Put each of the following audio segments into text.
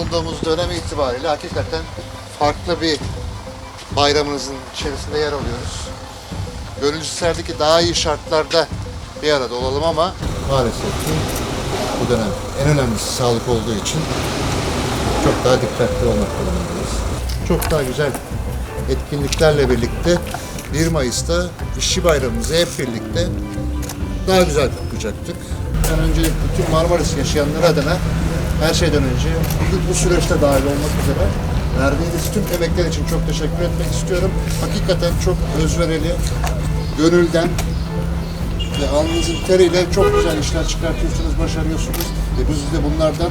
olduğumuz dönem itibariyle hakikaten farklı bir bayramınızın içerisinde yer alıyoruz. Gönül isterdi ki daha iyi şartlarda bir arada olalım ama maalesef ki bu dönem en önemlisi sağlık olduğu için çok daha dikkatli olmak durumundayız. Çok daha güzel etkinliklerle birlikte 1 Mayıs'ta işçi bayramımızı hep birlikte daha güzel kutlayacaktık. Ben öncelikle bütün Marmaris yaşayanlar adına her şeyden önce bu, bu süreçte dahil olmak üzere verdiğiniz tüm emekler için çok teşekkür etmek istiyorum. Hakikaten çok özverili, gönülden ve alnınızın teriyle çok güzel işler çıkartıyorsunuz, başarıyorsunuz. Ve biz de bunlardan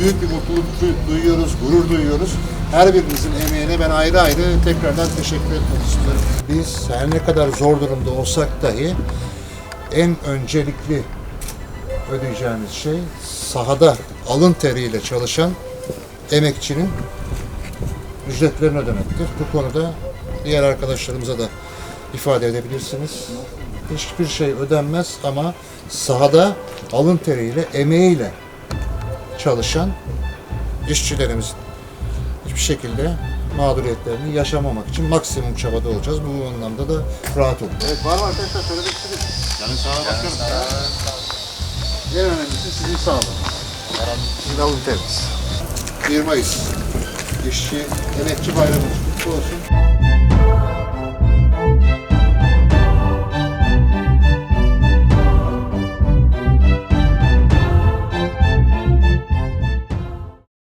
büyük bir mutluluk du- duyuyoruz, gurur duyuyoruz. Her birinizin emeğine ben ayrı ayrı tekrardan teşekkür etmek istiyorum. Biz her ne kadar zor durumda olsak dahi en öncelikli ödeyeceğimiz şey sahada alın teriyle çalışan emekçinin ücretlerini ödemektir. Bu konuda diğer arkadaşlarımıza da ifade edebilirsiniz. Hiçbir şey ödenmez ama sahada alın teriyle, emeğiyle çalışan işçilerimizin hiçbir şekilde mağduriyetlerini yaşamamak için maksimum çabada olacağız. Bu anlamda da rahat olun. Evet, var mı arkadaşlar söylemek istediğiniz? Canın sağlığı başkanım. Sağlığınız. Sizin alın teriniz. 1 Mayıs İşçi Emekçi Bayramınız kutlu olsun.